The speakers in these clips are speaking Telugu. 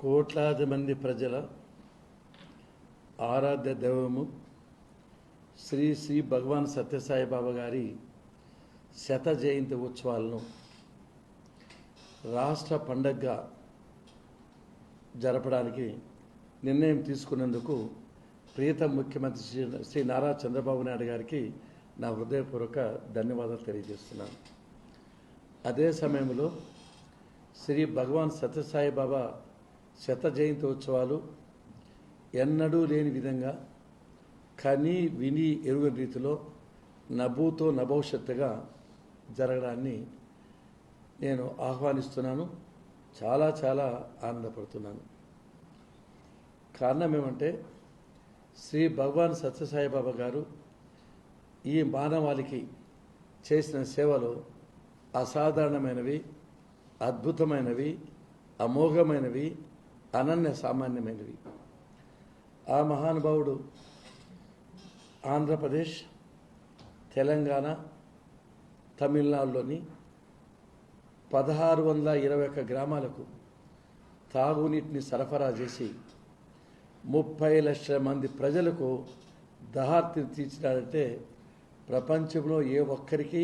కోట్లాది మంది ప్రజల ఆరాధ్య దైవము శ్రీ శ్రీ భగవాన్ సత్యసాయి బాబా గారి శత జయంతి ఉత్సవాలను రాష్ట్ర పండగగా జరపడానికి నిర్ణయం తీసుకున్నందుకు ప్రియతమ ముఖ్యమంత్రి శ్రీ శ్రీ నారా చంద్రబాబు నాయుడు గారికి నా హృదయపూర్వక ధన్యవాదాలు తెలియజేస్తున్నాను. అదే సమయంలో శ్రీ భగవాన్ సత్యసాయి బాబా శత జయంతి ఉత్సవాలు ఎన్నడూ లేని విధంగా కని విని ఎరుగని రీతిలో నభూతో నభవిష్యత్తుగా జరగడాన్ని నేను ఆహ్వానిస్తున్నాను. చాలా చాలా ఆనందపడుతున్నాను. కారణం ఏమంటే శ్రీ భగవాన్ సత్యసాయిబాబా గారు ఈ మానవాళికి చేసిన సేవలు అసాధారణమైనవి అద్భుతమైనవి అమోఘమైనవి అనన్య సామాన్యమైనవి. ఆ మహానుభావుడు ఆంధ్రప్రదేశ్ తెలంగాణ తమిళనాడులోని పదహారు వందల ఇరవై ఒక్క గ్రామాలకు తాగునీటిని సరఫరా చేసి ముప్పై లక్షల మంది ప్రజలకు దహార్తిని తీర్చినాడంటే ప్రపంచంలో ఏ ఒక్కరికి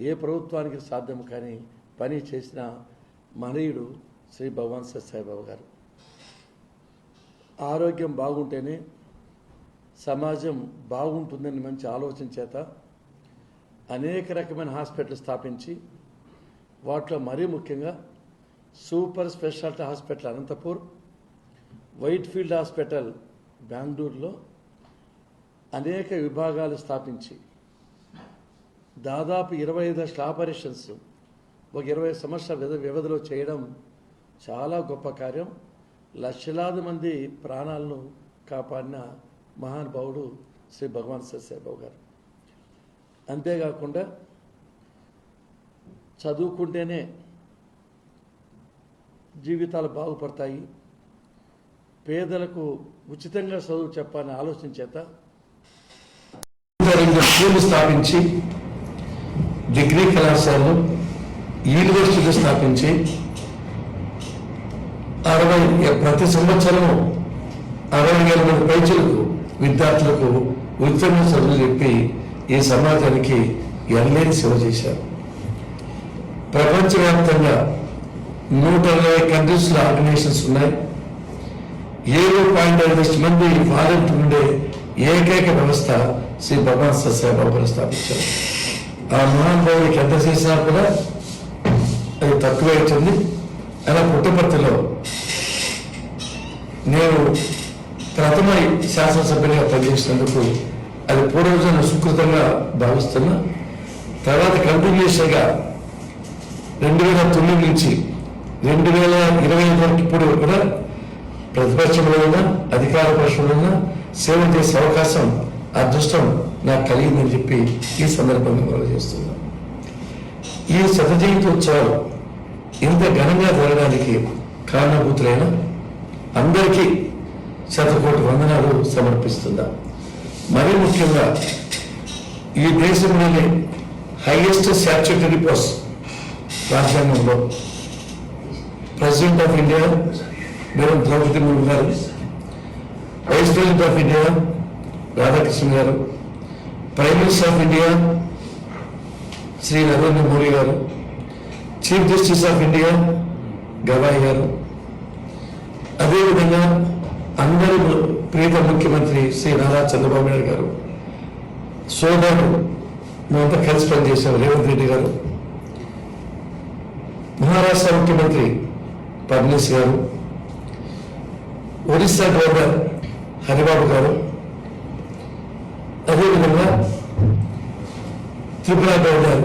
ఏ ప్రభుత్వానికి సాధ్యం కానీ పని చేసిన మహనీయుడు శ్రీ భగవాన్ సత్సాయిబాబు గారు. ఆరోగ్యం బాగుంటేనే సమాజం బాగుంటుందని మంచి ఆలోచన చేత అనేక రకమైన హాస్పిటల్ స్థాపించి వాటిలో మరీ ముఖ్యంగా super speciality hospital Anantapur Whitefield hospital బెంగళూరులో అనేక విభాగాలు స్థాపించి దాదాపు ఇరవై ఐదు లక్షల ఆపరేషన్స్ ఒక ఇరవై సంవత్సరాల వ్యవధిలో చేయడం చాలా గొప్ప కార్యం. లక్షలాది మంది ప్రాణాలను కాపాడిన మహానుభావుడు శ్రీ భగవాన్ సత్యసాయిబాబు గారు. అంతేకాకుండా చదువుకుంటేనే జీవితాలు బాగుపడతాయి. పేదలకు ఉచితంగా చదువు చెప్పాలని ఆలోచన చేత రెండు స్థాపించి డిగ్రీ కళాశాలలు యూనివర్సిటీలు స్థాపించి అరవై ప్రతి సంవత్సరం అరవై వేల మంది పైచులకు విద్యార్థులకు ఉత్తీర్ణ చదువులు చెప్పి ఈ సమాజానికి ఎనలేని సేవ చేశారు. ప్రపంచవ్యాప్తంగా నూట ఇరవై కంట్రీస్లో ఆర్గనైజేషన్స్ ఉన్నాయి. ఏడు పాయింట్ ఐదు లక్షల మంది వాలంటీర్ ఉండే ఏకైక వ్యవస్థ శ్రీ భగవాన్ సత్యసాయిబాబు గారు స్థాపించారు. ఆ మహానుభావుడికి ఎంత చేసినా కూడా అది తక్కువ అవుతుంది. అలా పుట్టపర్తిలో నేను ప్రథమ శాసనసభ్యునిగా పనిచేసినందుకు అది పూర్వజన సుకృతంగా భావిస్తున్నా. తర్వాత కంటిన్యూస్గా రెండు వేల తొమ్మిది నుంచి రెండు వేల ఇరవై ఐదు వరకు ఇప్పుడు కూడా ప్రతిపక్షంలోనైనా అధికార పక్షంలోనైనా సేవ చేసే అవకాశం అదృష్టం నాకు కలిగిందని చెప్పి ఈ సందర్భంగా మనం చేస్తున్నాం. ఈ శత జయంతి ఉత్సవాలు ఇంత ఘనంగా జరగడానికి కారణభూతులైన అందరికీ శతకోటి వందనాలు సమర్పిస్తుందా? మరీ ముఖ్యంగా ఈ దేశంలోని హైయెస్ట్ స్టాచ్యుటరీ పోస్ట్ రాజ్యాంగంలో president of India madam Droupadi Murmu garu vice president of India Radhakrishna garu prime minister of India Shri Narendra Modi garu chief justice of India Gavai garu అదేవిధంగా అందరూ ప్రీత ముఖ్యమంత్రి శ్రీ నారా చంద్రబాబు నాయుడు గారు సోదరుడు మేమంతా కలిసి పనిచేశాం రేవంత్ రెడ్డి గారు. మహారాష్ట్ర ముఖ్యమంత్రి ఫడ్నీస్ గారు ఒరిస్సా గవర్నర్ హరిబాబు గారు. అదేవిధంగా త్రిపుర గవర్నర్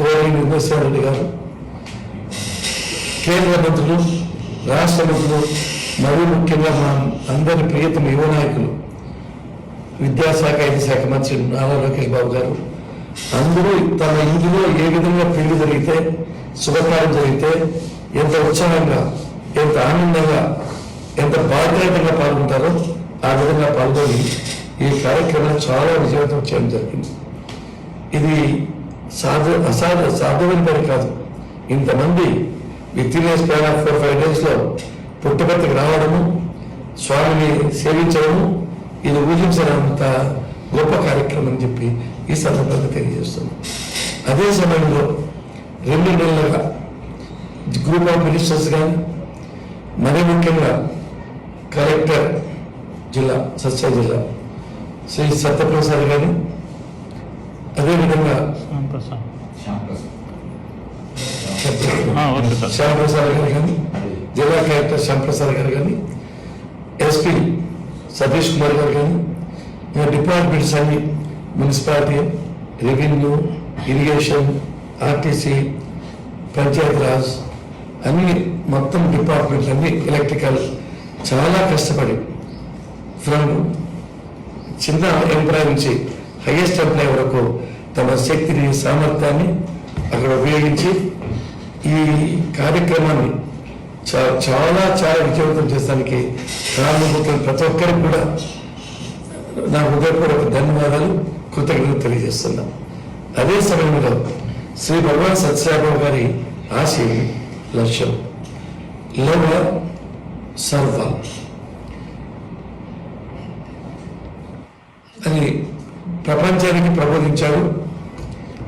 గౌరీ నిర్మేశ్వర రెడ్డి గారు. కేంద్ర మంత్రులు రాష్ట్ర మంత్రులు మరీ ముఖ్యంగా మా అందరి ప్రియతమ యువ నాయకులు విద్యాశాఖ ఐదు శాఖ మంత్రి నారా లోకేష్ బాబు గారు అందరూ తమ ఇంటిలో ఏ విధంగా పెళ్ళి జరిగితే శుభకార్యం జరిగితే ఎంత ఉత్సాహంగా ఎంత ఆనందంగా ఎంత బాధ్యతగా పాల్గొంటారో ఆ విధంగా పాల్గొని ఈ కార్యక్రమం చాలా విజయవంతం చేయడం జరిగింది. ఇది సాధ్య అసాధ సాధ్యమైన పని కాదు. ఇంతమంది with in span of four five డేస్లో పుట్టపర్తికి రావడము స్వామిని సేవించడము ఇది ఊహించడంత గొప్ప కార్యక్రమం అని చెప్పి ఈ సందర్భంగా తెలియజేస్తున్నాం. అదే సమయంలో రెండు నెలలుగా గ్రూప్ ఆఫ్ మినిస్టర్స్ కానీ మరీ ముఖ్యంగా కలెక్టర్ జిల్లా సత్య జిల్లా శ్రీ సత్యప్రసాద్ గారు అదేవిధంగా ఆ, శ్యామప్రసాద్ గారు కానీ జిల్లా కలెక్టర్ శ్యామప్రసాద్ గారు కానీ ఎస్పీ సతీష్ కుమార్ గారు కానీ ఇంకా డిపార్ట్మెంట్స్ అన్ని municipality revenue irrigation RTC Panchayati Raj అన్ని మొత్తం డిపార్ట్మెంట్లు అన్ని ఎలక్ట్రికల్. చాలా కష్టపడి ఫ్రమ్ చిన్న ఎంప్లాయ్ నుంచి హైయెస్ట్ ఎంప్లాయ్ వరకు తమ శక్తిని సామర్థ్యాన్ని అక్కడ ఉపయోగించి ఈ కార్యక్రమాన్ని చాలా చాలా విజయవంతం చేసడానికి కారణభూతులు ప్రతి ఒక్కరికి కూడా నా హృదయపూర్వక ధన్యవాదాలు కృతజ్ఞతలు తెలియజేస్తున్నాం అదే సమయంలో శ్రీ భగవాన్ సత్యసాయిబాబు గారి ఆశయం లక్ష్యం లవ సర్వ. అని ప్రపంచానికి ప్రబోధించాడు.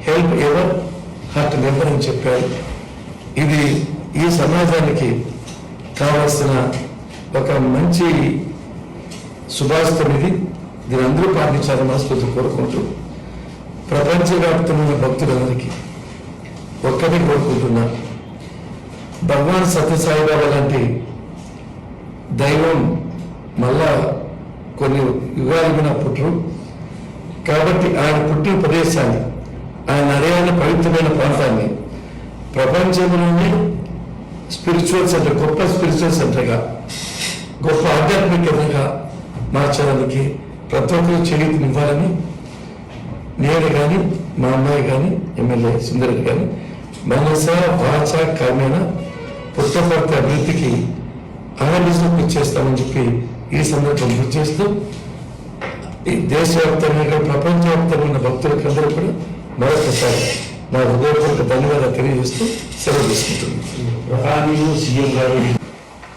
హెల్ప్ ఎవర్ హార్ట్ నెవర్ అని చెప్పాడు. ఇది ఈ సమాజానికి కావలసిన ఒక మంచి సుభాషితం ఇది దీని అందరూ పాటించాలని మనస్ఫూర్తి కోరుకుంటూ ప్రపంచవ్యాప్తమైన భక్తులందరికీ ఒక్కటే కోరుకుంటున్నా. భగవాన్ సత్యసాయిబాబా లాంటి దైవం మళ్ళా కొన్ని యుగాలు మీద పుట్టరు. కాబట్టి ఆయన పుట్టిన ప్రదేశాన్ని ఆయన అరేయాన పవిత్రమైన ప్రాంతాన్ని ప్రపంచంలోనే స్పిరిచువల్ సెంటర్ గొప్ప స్పిరిచువల్ సెంటర్గా గొప్ప ఆధ్యాత్మికతగా మార్చడానికి ప్రతి ఒక్కరు చేయూతనివ్వాలని నేను కానీ మా అమ్మాయి కానీ ఎమ్మెల్యే సుందర్ కానీ మనస వాచ కర్మేణ పుట్టపర్తి అభివృద్ధికి ఆనందించడం కృషి చేస్తామని చెప్పి ఈ సందర్భం గుర్తు చేస్తూ ఈ దేశవ్యాప్తంగా ప్రపంచవ్యాప్తమైన భక్తులకు అందరూ కూడా మరొకసారి నా హృదయపూర్వక ధన్యవాదాలు తెలియజేస్తూ సెలవు తీసుకుంటున్నాను సీఎం గారు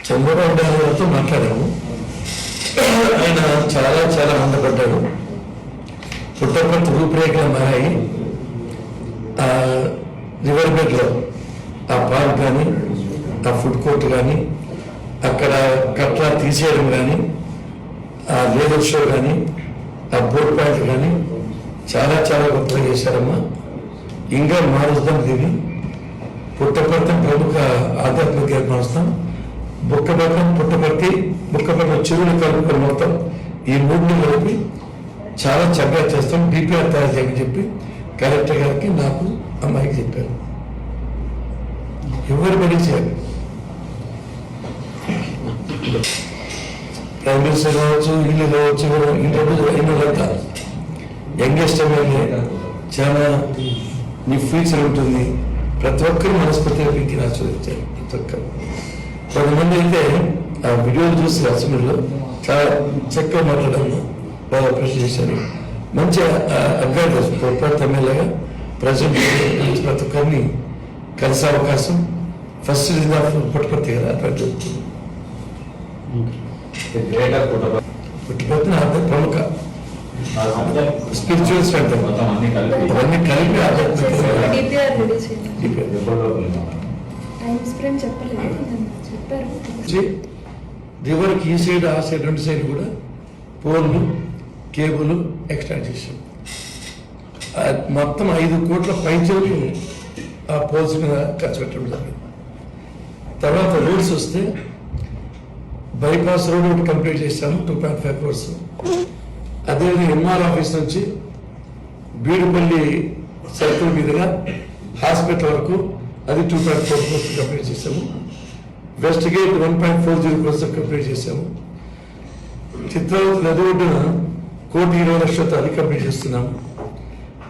చంద్రబాబు నాయుడు గారితో మాట్లాడాము. ఆయన చాలా చాలా ఆనందపడ్డాడు పుట్టపర్తి రూపురేఖలు మారాయి. ఆ రివర్ బెడ్లో ఆ పార్క్ కానీ ఆ ఫుడ్ కోర్ట్ కానీ అక్కడ కట్ల తీసేయడం కానీ ఆ లేదర్ షో కానీ ఆ బోర్డ్ పాయింట్ కానీ చాలా చాలా గొప్పగా చేశారమ్మా. ఇంకా మారుస్తాం దీన్ని. పుట్టపర్తి ప్రముఖ ఆధ్యాత్మిక మారుస్తాం బుక్కపట్నం పుట్టపర్తి బుక్కపట్నం చెరువులు కలుపుకొని మొత్తం ఈ మూడు కలిపి చాలా చక్కగా చేస్తాం. డిపిఆర్ తయారు చేయమని చెప్పి కలెక్టర్ గారికి నాకు అమ్మాయికి చెప్పారు. ఎవరు పని చేయాలి? ప్రైమ్ మినిస్టర్ కావచ్చు ఇల్లు కావచ్చు ఇంటర్వ్యూ అయినంతా యంగెస్ట్ ఎమ్మెల్యే చాలా నీ ఫ్యూచర్ ఉంటుంది? ప్రతి ఒక్కరు మనస్ఫూర్తిగా పీకి ఆస్వాదించారు ప్రతి ఒక్కరు. కొంతమంది అయితే ఆ వీడియోలు చూసి అసెంబ్లీలో చాలా చక్కగా మాట్లాడాము బాగా అప్రెషియేట్ చేశారు. మంచి అడ్వైజర్స్ పొరపాటు ఎమ్మెల్యేగా ప్రజెంట్ ప్రతి ఒక్కరిని కలిసే అవకాశం. ఫస్ట్ పుట్టుపర్తి కదా అడ్వైజర్ గ్రేటర్ పుట్టపర్తి పుట్టుపర్తి నా ప్రముఖ స్పిరిచువల్ సెంటర్ మొత్తం అన్ని కలిపి అవన్నీ కలిపి రివర్కి ఈ సైడ్ ఆ సైడ్ రెండు సైడ్ కూడా పోల్లు కేబుల్ ఎక్స్టెండ్ చేసాం మొత్తం ఐదు కోట్ల పైచోలు ఆ పోల్స్ మీద ఖర్చు పెట్టడం జరిగింది. తర్వాత రోడ్స్ వస్తే బైపాస్ రోడ్ ఒకటి కంప్లీట్ చేశాము టూ పాయింట్ ఫైవ్ క్రోర్స్ అదేవిధంగా ఎంఆర్ ఆఫీస్ నుంచి బీడుపల్లి సర్కిల్ మీదుగా హాస్పిటల్ వరకు అది two point four crores complete చేశాము. West gate one point four zero crores complete చేశాము. చిత్రావతి నది ఒడ్డున కోటి ఇరవై లక్షలతో అది కంప్లీట్ చేస్తున్నాము.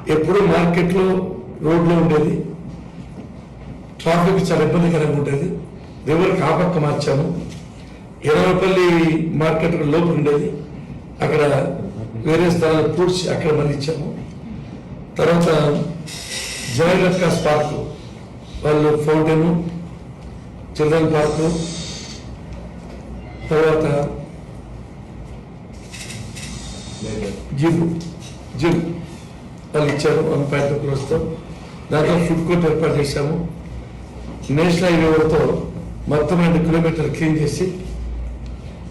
ఎప్పుడు మార్కెట్లో రోడ్లో ఉండేది. ట్రాఫిక్ చాలా ఇబ్బందికరంగా ఉండేది. రివర్ కాపక్క మార్చాము. ఎర్రపల్లి మార్కెట్ లోపల ఉండేది. అక్కడ వేరే స్థలాలు పూడ్చి అక్కడ మళ్ళీ ఇచ్చాము తర్వాత జయలక్కాస్ పార్క్ వాళ్ళు ఫౌంటైన్ చిల్డ్రన్ పార్క్ తర్వాత జిమ్ జిమ్ వాళ్ళు ఇచ్చారు వన్ పాయింట్ క్రోర్స్తో దాంట్లో ఫుడ్ కోర్ట్ ఏర్పాటు చేశాము. నేషనల్ హైవేతో మొత్తం రెండు కిలోమీటర్లు క్లీన్ చేసి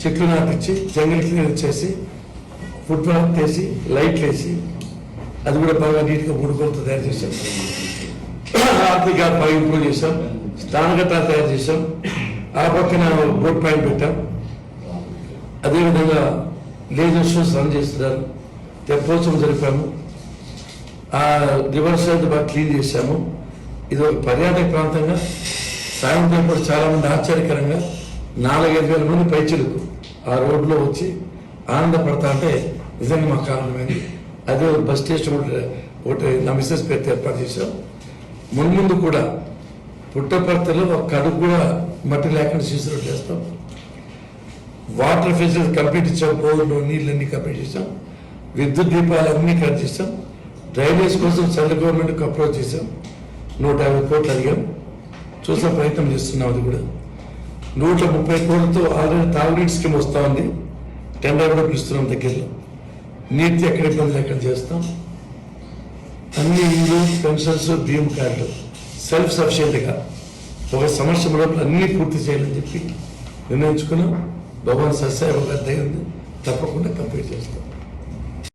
చెట్లు నాటించి జంగిల్ క్లీన్ చేసి ఫుట్ పాత్ వేసి లైట్లు వేసి అది కూడా బాగా నీట్గా మూడు కోలతో తయారు చేశాం. ఆర్థిక బాగా ఇంప్రూవ్ చేశాం స్థానికత తయారు చేశాం ఆ పక్కన బోట్ పాయింట్ పెట్టాం. అదేవిధంగా లేజర్ షోస్ రన్ చేస్తున్నారు తెప్పోత్సవం జరిపాము. ఆ రివర్స్ బాగా క్లీన్ చేశాము. ఇది ఒక పర్యాటక ప్రాంతంగా సాయంత్రం కూడా చాలామంది ఆశ్చర్యకరంగా నాలుగైదు వేల మంది పైచిలకు ఆ రోడ్లో వచ్చి ఆనందపడతా అంటే నిజంగా మాకు ఆనందమైంది అదే బస్ స్టేషన్ ఒకటి ఒకటి నా మిస్సెస్ పేరుతో ఏర్పాటు చేశాం. మున్ముందు కూడా పుట్టపర్తలో ఒక కడుపు కూడా మట్టి లేకుండా సీసీ చేస్తాం వాటర్ ఫెసిలిటీ కంప్లీట్ ఇచ్చాం బోర్లు నీళ్ళన్నీ కంప్లీట్ చేసాం విద్యుత్ దీపాలు అన్నీ కట్ చేసాం డ్రైనేజ్ కోసం సెంట్రల్ గవర్నమెంట్కి అప్రోచ్ చేసాం నూట యాభై కోట్లు అడిగాం. చూసే ప్రయత్నం చేస్తున్నాం అది కూడా. నూట ముప్పై కోట్లతో ఆల్రెడీ తాగునీటి స్కీమ్ వస్తూ ఉంది. టెండర్ కూడా పిలుస్తున్నాం దగ్గరలో. నీటి ఎక్కడ ఇబ్బంది ఎక్కడ చేస్తాం. అన్ని ఇల్లు పెన్షన్స్ బియ్యం కార్డు సెల్ఫ్ సఫిషియెంట్గా ఒక సంవత్సరం లోపల అన్నీ పూర్తి చేయాలని చెప్పి నిర్ణయించుకున్నాం. భగవాన్ సస్యాయ ఒక దయ ఉంది తప్పకుండా కంప్లీట్ చేస్తాం.